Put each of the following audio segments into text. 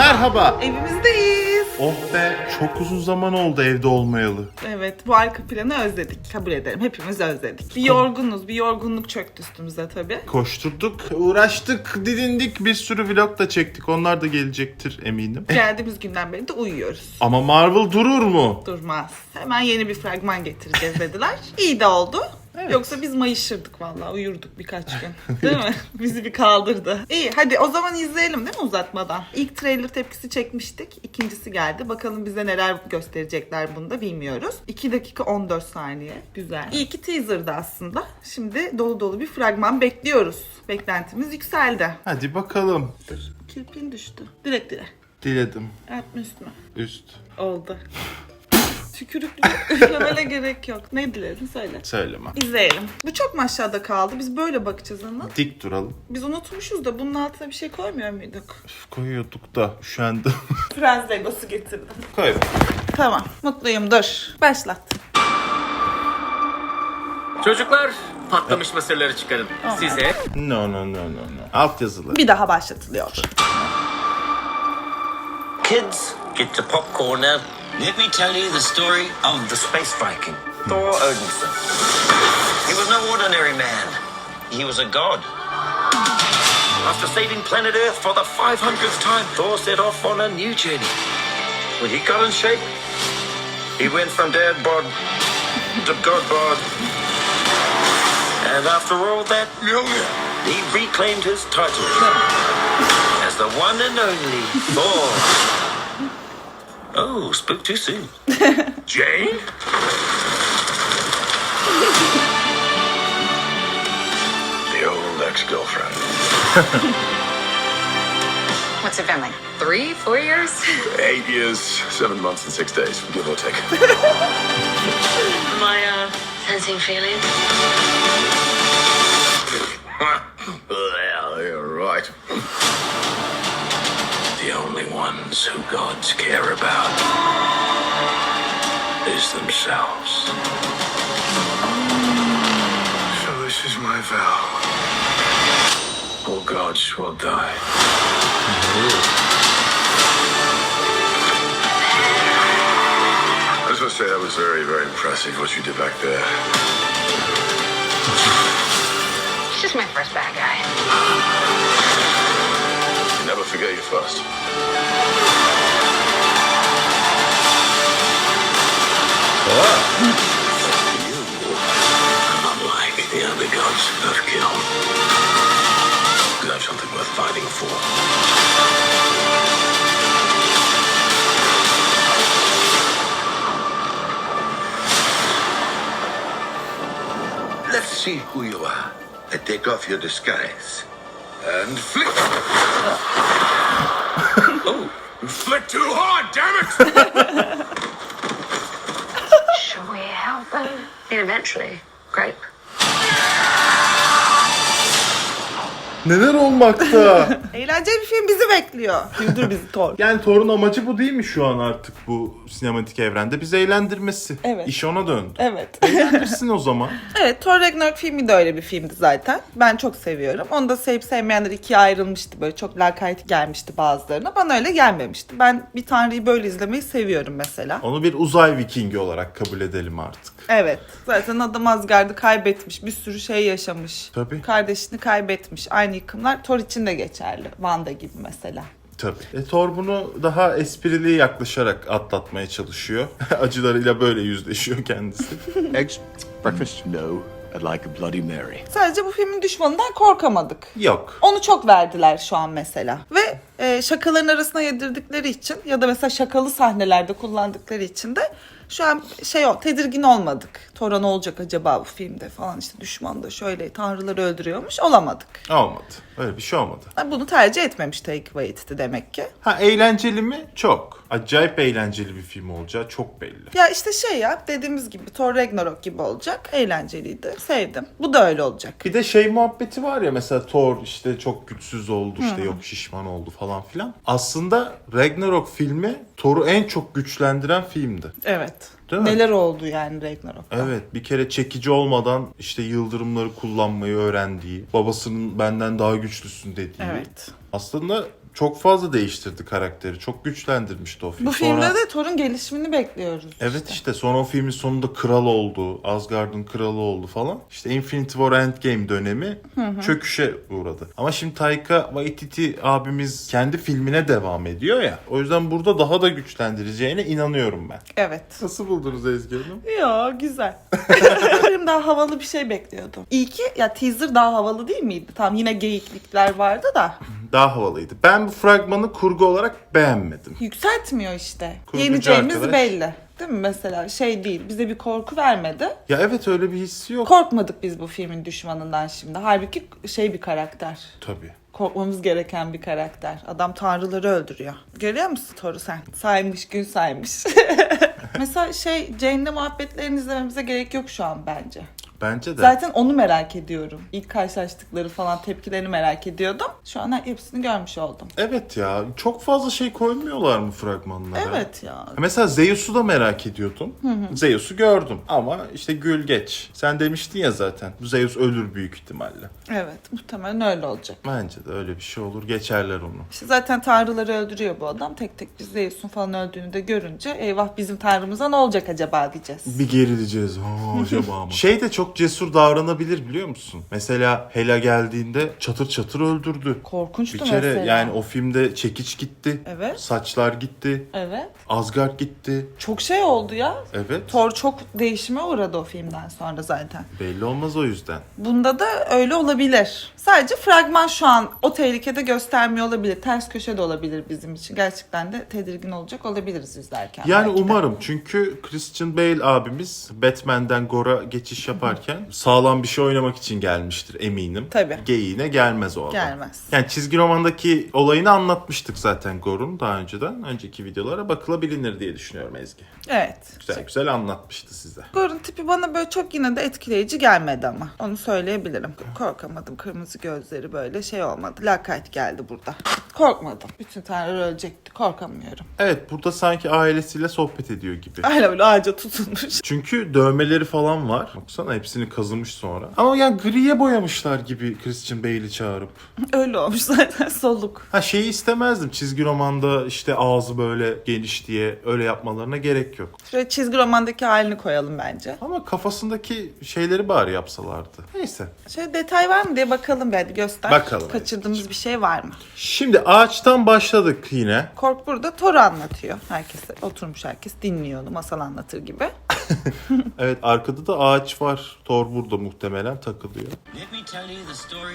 Merhaba. Evimizdeyiz. Oh be çok uzun zaman oldu evde olmayalı. Evet bu arka planı özledik. Kabul ederim. Hepimiz özledik. Bir yorgunuz. Bir yorgunluk çöktü üstümüze tabii. Koşturduk, uğraştık, didindik. Bir sürü vlog da çektik. Onlar da gelecektir eminim. Geldiğimiz günden beri de uyuyoruz. Ama Marvel durur mu? Durmaz. Hemen yeni bir fragman getireceğiz dediler. İyi de oldu. Yoksa biz mayışırdık vallahi uyurduk birkaç gün. Değil mi? Bizi bir kaldırdı. İyi hadi o zaman izleyelim değil mi uzatmadan? İlk trailer tepkisi çekmiştik. İkincisi geldi. Bakalım bize neler gösterecekler bunda bilmiyoruz. 2 dakika 14 saniye. Güzel. İyi ki teaser'dı aslında. Şimdi dolu dolu bir fragman bekliyoruz. Beklentimiz yükseldi. Hadi bakalım. Dur kirpin düştü. Direkt dire. Diledim. Yapma üstüme. Üst. Oldu. Tükürüklü üflemene gerek yok. Ne diledin söyle. Söyleme. İzleyelim. Bu çok mu aşağıda kaldı? Biz böyle bakacağız ama. Dik duralım. Biz unutmuşuz da bunun altına bir şey koymuyor muyduk? Üf, koyuyorduk da üşendim. Prens Legosu getirdim. Koy. Tamam. Mutluyum dur. Başlat. Çocuklar patlamış mısırları çıkarın. Size No no no no no. Alt yazılı. Bir daha başlatılıyor. Kids, get your popcorn now. Let me tell you the story of the space Viking, Thor Odinson. He was no ordinary man. He was a god. After saving planet Earth for the 500th time, Thor set off on a new journey. When he got in shape, he went from dad bod to god bod. And after all that, he reclaimed his title as the one and only Thor. Oh, spoke too soon. Jane? the old ex-girlfriend. What's it been like? Three, four years? Eight years, seven months, and six days, give or take. Am I uh, sensing feelings? well, you're right. The only ones who gods care about is themselves. So this is my vow. All gods will die. I just want to say that was very, very impressive what you did back there. He's just my first bad guy. Forget first. You are unlike the other gods of kill. You have something worth fighting for. Let's see who you are. I take off your disguise. And flick. Oh, Flick too hard, damn it! Should we help? And eventually, grape. Neler olmakta? Eğlenceli bir film bizi bekliyor. Güldür bizi Thor. yani Thor'un amacı bu değil mi şu an artık bu sinematik evrende? Bizi eğlendirmesi. Evet. İş ona döndü. Evet. Eğlendirsin o zaman. Evet Thor Ragnarok filmi de öyle bir filmdi zaten. Ben çok seviyorum. Onu da sevip sevmeyenler ikiye ayrılmıştı. Böyle çok lakayt gelmişti bazılarına. Bana öyle gelmemişti. Ben bir tanrıyı böyle izlemeyi seviyorum mesela. Onu bir uzay vikingi olarak kabul edelim artık. Evet. Zaten adam Asgard'ı kaybetmiş. Bir sürü şey yaşamış. Tabii. Kardeşini kaybetmiş. Aynı yıkımlar Thor için de geçerli. Wanda gibi mesela. Tabii. E, Thor bunu daha esprili yaklaşarak atlatmaya çalışıyor. Acılarıyla böyle yüzleşiyor kendisi. Eggs? Breakfast? No. I'd like a Bloody Mary. Sadece bu filmin düşmanından korkamadık. Yok. Onu çok verdiler şu an mesela. Ve e, şakaların arasına yedirdikleri için ya da mesela şakalı sahnelerde kullandıkları için de şu an şey o tedirgin olmadık. Tora ne olacak acaba bu filmde falan işte düşman da şöyle tanrıları öldürüyormuş olamadık. Olmadı. Öyle bir şey olmadı. Bunu tercih etmemiş Take Waititi demek ki. Ha eğlenceli mi? Çok. Acayip eğlenceli bir film olacağı çok belli. Ya işte şey ya dediğimiz gibi Thor Ragnarok gibi olacak. Eğlenceliydi. Sevdim. Bu da öyle olacak. Bir de şey muhabbeti var ya mesela Thor işte çok güçsüz oldu işte yok şişman oldu falan filan. Aslında Ragnarok filmi Thor'u en çok güçlendiren filmdi. Evet. Değil mi? Neler oldu yani Ragnarok'ta. Evet bir kere çekici olmadan işte yıldırımları kullanmayı öğrendiği, babasının benden daha güçlüsün dediği. Evet. Aslında çok fazla değiştirdi karakteri. Çok güçlendirmişti o film. Bu filmde Sonra- de Thor'un gelişimini bekliyoruz. Evet işte sonra o filmin sonunda kral oldu. Asgard'ın kralı oldu falan. İşte Infinity War Endgame dönemi çöküşe uğradı. Ama şimdi Taika Waititi abimiz kendi filmine devam ediyor ya. O yüzden burada daha da güçlendireceğine inanıyorum ben. Evet. Nasıl buldunuz Ezgi Hanım? Ya güzel. Benim daha havalı bir şey bekliyordum. İyi ki ya teaser daha havalı değil miydi? Tam yine geyiklikler vardı da. Daha havalıydı. Ben bu fragmanı kurgu olarak beğenmedim. Yükseltmiyor işte. Kurgucu Yeneceğimiz arkadaş. belli. Değil mi mesela şey değil bize bir korku vermedi. Ya evet öyle bir hissi yok. Korkmadık biz bu filmin düşmanından şimdi. Halbuki şey bir karakter. Tabii. Korkmamız gereken bir karakter. Adam tanrıları öldürüyor. Görüyor musun Thor'u sen? Saymış gün saymış. Mesela şey Jane'le muhabbetlerini izlememize gerek yok şu an bence. Bence de. Zaten onu merak ediyorum. İlk karşılaştıkları falan tepkilerini merak ediyordum. Şu an hepsini görmüş oldum. Evet ya çok fazla şey koymuyorlar mı fragmanlara? Evet ya. Mesela Zeus'u da merak ediyordum. Zeus'u gördüm ama işte gül geç. Sen demiştin ya zaten Zeus ölür büyük ihtimalle. Evet muhtemelen öyle olacak. Bence de öyle bir şey olur geçerler onu. İşte zaten tanrıları öldürüyor bu adam. Tek tek biz Zeus'un falan öldüğünü de görünce eyvah bizim tanrımıza ne olacak acaba diyeceğiz. Bir gerileceğiz. Ha, acaba mı? Şey de çok cesur davranabilir biliyor musun? Mesela Hela geldiğinde çatır çatır öldürdü. Korkunçtu Bir kere mesela. yani o filmde çekiç gitti. Evet. Saçlar gitti. Evet. Asgard gitti. Çok şey oldu ya. Evet. Thor çok değişime uğradı o filmden sonra zaten. Belli olmaz o yüzden. Bunda da öyle olabilir. Sadece fragman şu an o tehlikede göstermiyor olabilir. Ters köşe de olabilir bizim için. Gerçekten de tedirgin olacak olabiliriz izlerken. Yani belki de. umarım çünkü Christian Bale abimiz Batman'den Gore'a geçiş yaparken sağlam bir şey oynamak için gelmiştir eminim. Tabii. Geyiğine gelmez o adam. Gelmez. Yani çizgi romandaki olayını anlatmıştık zaten Gore'un daha önceden. Önceki videolara bakılabilir diye düşünüyorum Ezgi. Evet. Güzel güzel anlatmıştı size. Gor'un tipi bana böyle çok yine de etkileyici gelmedi ama. Onu söyleyebilirim. Korkamadım. Kırmızı gözleri böyle şey olmadı. Lakayt geldi burada. Korkmadım. Bütün tanrılar ölecekti. Korkamıyorum. Evet burada sanki ailesiyle sohbet ediyor gibi. Öyle böyle ağaca tutunmuş. Çünkü dövmeleri falan var. Baksana hepsini kazımış sonra. Ama yani griye boyamışlar gibi Christian Bale'i çağırıp. Öyle olmuş zaten soluk. Ha şeyi istemezdim. Çizgi romanda işte ağzı böyle geniş diye öyle yapmalarına gerek yok. Şöyle çizgi romandaki halini koyalım bence. Ama kafasındaki şeyleri bari yapsalardı. Neyse. Şöyle detay var mı diye bakalım bir hadi göster. Bakalım. Kaçırdığımız bir şey var mı? Şimdi ağaçtan başladık yine. Kork burada Thor'u anlatıyor. Herkes oturmuş herkes dinliyor onu masal anlatır gibi. Evet arkada da ağaç var. Thor burada muhtemelen takılıyor.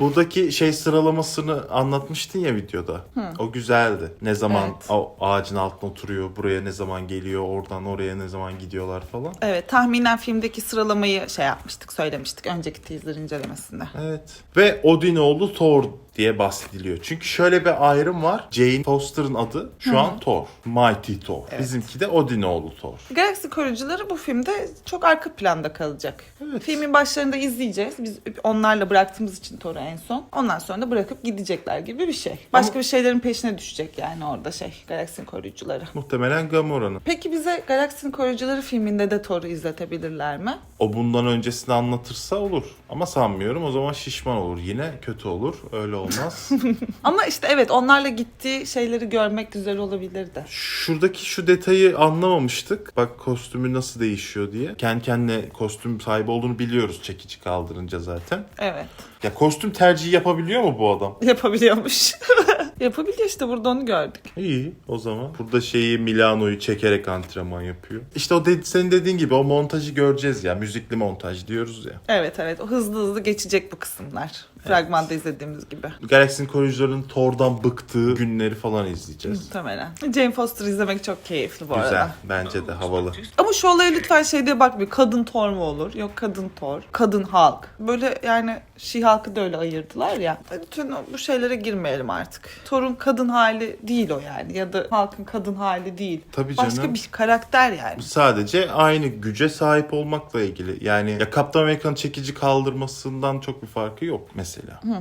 Buradaki şey sıralamasını anlatmıştın ya videoda. O güzeldi. Ne zaman Evet. o ağacın altına oturuyor, buraya ne zaman geliyor, oradan oraya ne zaman gidiyorlar falan. Evet tahminen filmdeki sıralamayı şey yapmıştık söylemiştik önceki teaser incelemesinde. Evet. Ve Odinoğlu Thor diye bahsediliyor. Çünkü şöyle bir ayrım var. Jane Foster'ın adı şu an Thor. Mighty Thor. Bizimki de Odinoğlu Thor. Galaxy koruyucuları bu filmde çok arka planda kalacak. Evet. Filmin başlarında izleyeceğiz. Biz onlarla bıraktığımız için Thor'u en son. Ondan sonra da bırakıp gidecekler gibi bir şey. Başka bir şeylerin peşine düşecek yani orada şey Galaxy koruyucuları. Muhtemelen Gamora'nın. Peki bize Galaxy koruyucuları filminde de Thor'u izletebilirler mi? O bundan öncesini anlatırsa olur. Ama sanmıyorum. O zaman şişman olur. Yine kötü olur. Öyle olmaz. Ama işte evet onlarla gittiği şeyleri görmek güzel olabilirdi. Şuradaki şu detayı anlamamıştık. Bak kostümü nasıl değişiyor diye. Kendi kendine kostüm sahibi olduğunu biliyoruz çekici kaldırınca zaten. Evet. Ya kostüm tercihi yapabiliyor mu bu adam? Yapabiliyormuş. Yapabiliyor işte burada onu gördük. İyi o zaman. Burada şeyi Milano'yu çekerek antrenman yapıyor. İşte o de- senin dediğin gibi o montajı göreceğiz ya. Müzikli montaj diyoruz ya. Evet evet o hızlı hızlı geçecek bu kısımlar. Fragmanda izlediğimiz gibi. Galaxy'nin koruyucularının Thor'dan bıktığı günleri falan izleyeceğiz. Muhtemelen. Jane Foster izlemek çok keyifli bu Güzel. arada. Bence de havalı. Ama şu olaya lütfen şey diye bakmayın. Kadın Thor mu olur? Yok kadın Thor. Kadın Hulk. Böyle yani She-Hulk'ı da öyle ayırdılar ya. Lütfen bu şeylere girmeyelim artık. Thor'un kadın hali değil o yani. Ya da Hulk'ın kadın hali değil. Tabii Başka canım. bir karakter yani. Sadece aynı güce sahip olmakla ilgili. Yani ya Kaptan Amerika'nın çekici kaldırmasından çok bir farkı yok mesela.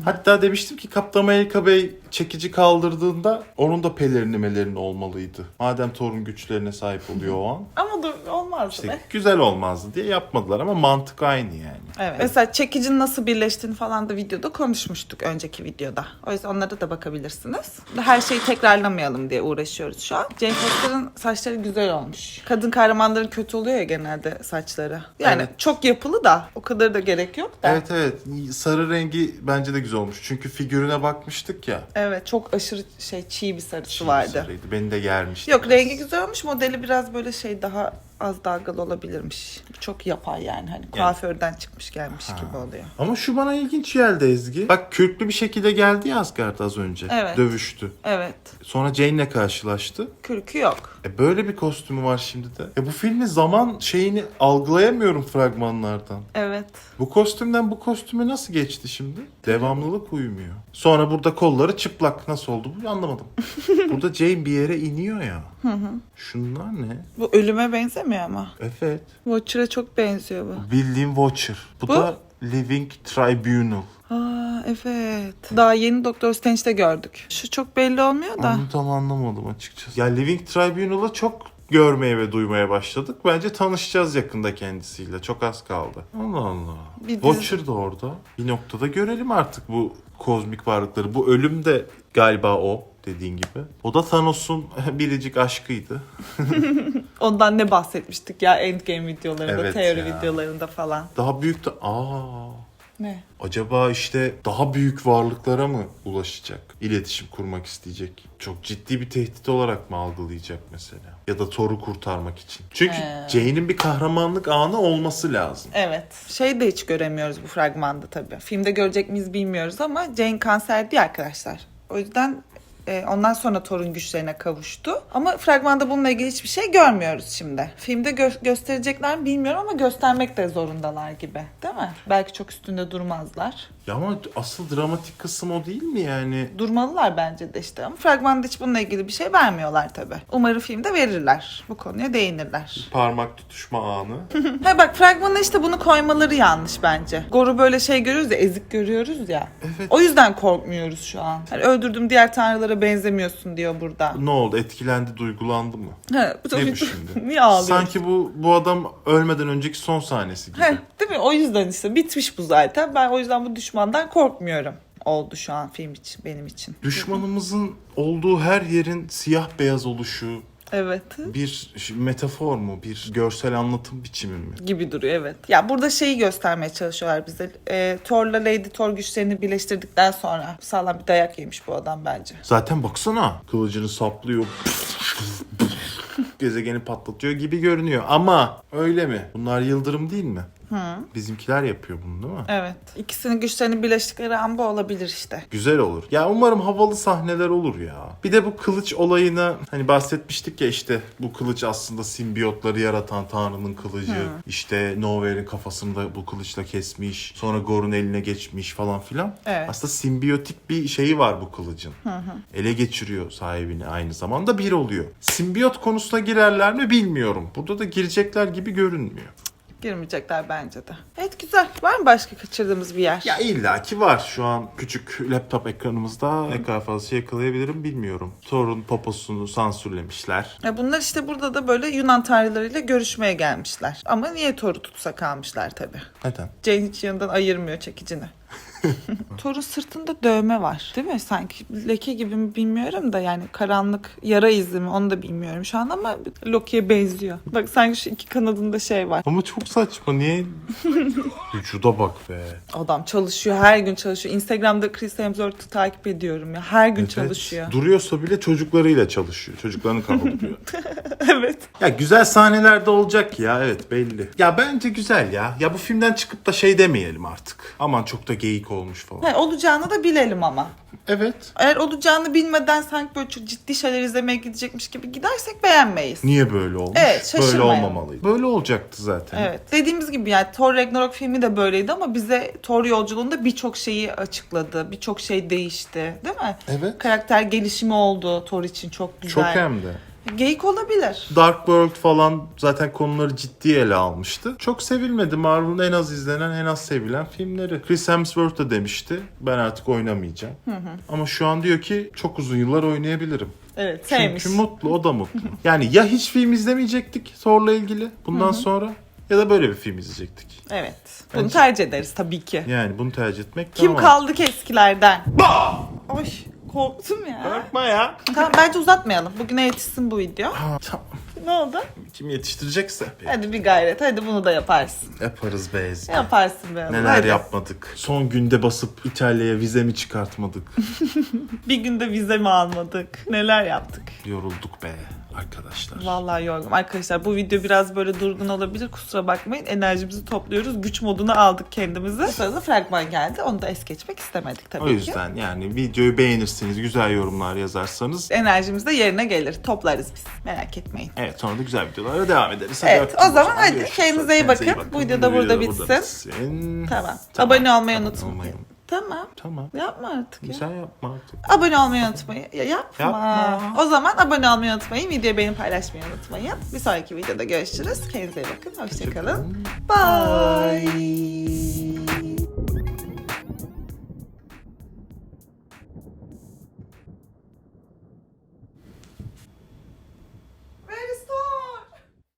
Hatta demiştim ki Kaptan Amerika Bey çekici kaldırdığında onun da pelerini melerini olmalıydı. Madem Thor'un güçlerine sahip oluyor o an. Ama olur, olmazdı İşte be. güzel olmazdı diye yapmadılar ama mantık aynı yani. Evet. Mesela çekicin nasıl birleştiğini falan da videoda konuşmuştuk önceki videoda. O yüzden onlara da bakabilirsiniz. Her şeyi tekrarlamayalım diye uğraşıyoruz şu an. Jane Foster'ın saçları güzel olmuş. Kadın kahramanların kötü oluyor ya genelde saçları. Yani Evet. çok yapılı da o kadar da gerek yok da. Evet evet sarı rengi bence de güzel olmuş. Çünkü figürüne bakmıştık ya. Evet çok aşırı şey çiğ bir sarısı Çiğ bir vardı. sarıydı. Beni de germişti. Yok biraz. rengi güzel olmuş. Modeli biraz böyle şey daha az dalgalı olabilirmiş. Çok yapay yani hani kuaförden çıkmış gelmiş gibi oluyor. Ama şu bana ilginç geldi Ezgi. Bak kürklü bir şekilde geldi ya Asgard az önce. Evet. Dövüştü. Evet. Sonra Jane'le karşılaştı. Kürkü yok. E böyle bir kostümü var şimdi de. E bu filmin zaman şeyini algılayamıyorum fragmanlardan. Evet. Bu kostümden bu kostüme nasıl geçti şimdi? Devamlılık uymuyor. Sonra burada kolları çıplak. Nasıl oldu bu anlamadım. burada Jane bir yere iniyor ya. Şunlar ne? Bu ölüme benzemiyor ama. Evet. Watcher'a çok benziyor bu. Bildiğim Watcher. Bu, Bu? da Living Tribunal. Aa evet. Daha yeni Doktor Strange'de gördük. Şu çok belli olmuyor da. Onu tam anlamadım açıkçası. Ya Living Tribunal'ı çok görmeye ve duymaya başladık. Bence tanışacağız yakında kendisiyle. Çok az kaldı. Allah Allah. Bir dizi- Watcher da orada. Bir noktada görelim artık bu kozmik varlıkları. Bu ölüm de galiba o dediğin gibi. O da Thanos'un biricik aşkıydı. Ondan ne bahsetmiştik ya Endgame videolarında, Evet teori ya. videolarında falan. Daha büyük de... Aa, Ne? acaba işte daha büyük varlıklara mı ulaşacak? İletişim kurmak isteyecek. Çok ciddi bir tehdit olarak mı algılayacak mesela? Ya da Thor'u kurtarmak için. Çünkü He. Jane'in bir kahramanlık anı olması lazım. Evet. Şey de hiç göremiyoruz bu fragmanda tabii. Filmde görecek miyiz bilmiyoruz ama Jane kanser değil arkadaşlar. O yüzden e, ondan sonra Thor'un güçlerine kavuştu. Ama fragmanda bununla ilgili hiçbir şey görmüyoruz şimdi. Filmde gö- gösterecekler mi bilmiyorum ama göstermek de zorundalar gibi. Değil mi? Belki çok üstünde durmazlar. Ya ama asıl dramatik kısım o değil mi yani? Durmalılar bence de işte ama fragmanda hiç bununla ilgili bir şey vermiyorlar tabii. Umarım filmde verirler. Bu konuya değinirler. Parmak tutuşma anı. ha bak fragmana işte bunu koymaları yanlış bence. Gor'u böyle şey görüyoruz ya ezik görüyoruz ya. Evet. O yüzden korkmuyoruz şu an. Hani öldürdüm diğer tanrılara benzemiyorsun diyor burada. ne oldu? Etkilendi, duygulandı mı? Ha, Ne bu şimdi? Niye ağlıyorsun? Sanki bu bu adam ölmeden önceki son sahnesi gibi. Heh, değil mi? O yüzden işte bitmiş bu zaten. Ben o yüzden bu düşmandan korkmuyorum. Oldu şu an film için benim için. Düşmanımızın olduğu her yerin siyah beyaz oluşu Evet. bir metafor mu? Bir görsel anlatım biçimi mi? gibi duruyor evet. Ya burada şeyi göstermeye çalışıyorlar bize. E, Thor'la Lady Thor güçlerini birleştirdikten sonra sağlam bir dayak yemiş bu adam bence. Zaten baksana kılıcını saplıyor. Gezegeni patlatıyor gibi görünüyor. Ama öyle mi? Bunlar yıldırım değil mi? Bizimkiler yapıyor bunu değil mi? Evet. İkisinin güçlerini birleştikleri an bu olabilir işte. Güzel olur. Ya umarım havalı sahneler olur ya. Bir de bu kılıç olayını hani bahsetmiştik ya işte bu kılıç aslında simbiyotları yaratan Tanrı'nın kılıcı. İşte Nowhere'in kafasını da bu kılıçla kesmiş. Sonra Gor'un eline geçmiş falan filan. Evet. Aslında simbiyotik bir şeyi var bu kılıcın. Ele geçiriyor sahibini aynı zamanda bir oluyor. Simbiyot konusuna girerler mi bilmiyorum. Burada da girecekler gibi görünmüyor. Girmeyecekler bence de. Evet güzel. Var mı başka kaçırdığımız bir yer? Ya illaki var. Şu an küçük laptop ekranımızda ne kadar fazla şey yakalayabilirim bilmiyorum. Thor'un poposunu sansürlemişler. Ya bunlar işte burada da böyle Yunan tanrılarıyla görüşmeye gelmişler. Ama niye Thor'u tutsa kalmışlar tabii. Neden? Jane hiç yanından ayırmıyor çekicini. Thor'un sırtında dövme var. Değil mi? Sanki leke gibi mi bilmiyorum da yani karanlık yara izi mi onu da bilmiyorum şu an ama Loki'ye benziyor. Bak sanki şu iki kanadında şey var. Ama çok saçma. Niye? Vücuda bak be. Adam çalışıyor her gün çalışıyor. Instagram'da Chris Hemsworth'u takip ediyorum ya. Her gün Evet. çalışıyor. Duruyorsa bile çocuklarıyla çalışıyor. Çocuklarını kaldırıyor. evet. ya güzel sahneler de olacak ya. Evet belli. Ya bence güzel ya. Ya bu filmden çıkıp da şey demeyelim artık. Aman çok da geyik olmuş falan. Ha, olacağını da bilelim ama. Evet. Eğer olacağını bilmeden sanki böyle çok ciddi şeyler izlemeye gidecekmiş gibi gidersek beğenmeyiz. Niye böyle olmuş? Evet, böyle şaşırmayalım. olmamalıydı. Böyle olacaktı zaten. Evet. Dediğimiz gibi yani Thor Ragnarok filmi de böyleydi ama bize Thor yolculuğunda birçok şeyi açıkladı. Birçok şey değişti. Değil mi? Evet. Karakter gelişimi oldu Thor için çok güzel. Çok hem de. Geyik olabilir. Dark World falan zaten konuları ciddi ele almıştı. Çok sevilmedi. Marvel'ın en az izlenen, en az sevilen filmleri. Chris Hemsworth da demişti. Ben artık oynamayacağım. Ama şu an diyor ki çok uzun yıllar oynayabilirim. Evet sevmiş. Çünkü mutlu, o da mutlu. Yani ya hiç film izlemeyecektik Thor'la ilgili bundan sonra ya da böyle bir film izleyecektik. Evet. Bunu Bence- tercih ederiz tabii ki. Yani bunu tercih etmek Kim tamam. kaldı ki eskilerden? Ay korktum ya. Korkma ya. Tamam bence uzatmayalım. Bugüne yetişsin bu video. Ha, tamam. Ne oldu? Kim yetiştirecekse Hadi bir gayret. Hadi bunu da yaparsın. yaparız be Ezgi. Yaparsın be. Neler Hadi. yapmadık. Son günde basıp İtalya'ya vizemi çıkartmadık. Bir günde vize mi almadık? Neler yaptık? Yorulduk be arkadaşlar. Vallahi yorgun. Arkadaşlar bu video biraz böyle durgun olabilir. Kusura bakmayın. Enerjimizi topluyoruz. Güç moduna aldık kendimizi. Bu sırada fragman geldi. Onu da es geçmek istemedik tabii O ki. yüzden yani videoyu beğenirsiniz, güzel yorumlar yazarsanız Enerjimiz de yerine gelir. Toplarız biz. Merak etmeyin. evet sonra da güzel videolara devam ederiz. Evet, öptüm o zaman hadi. Kendinize iyi Kendinize bakın. Bu video da burada bitsin. Tamam. Tamam. Abone olmayı unutmayın. Tamam. Tamam. Yapma artık ya. Sen yapma artık. Abone olmayı unutmayın. Ya yapma. Yapma. O zaman abone olmayı unutmayın. Videoyu beğenip paylaşmayı unutmayın. Bir sonraki videoda görüşürüz. Kendinize iyi bakın. Hoşçakalın. Bye.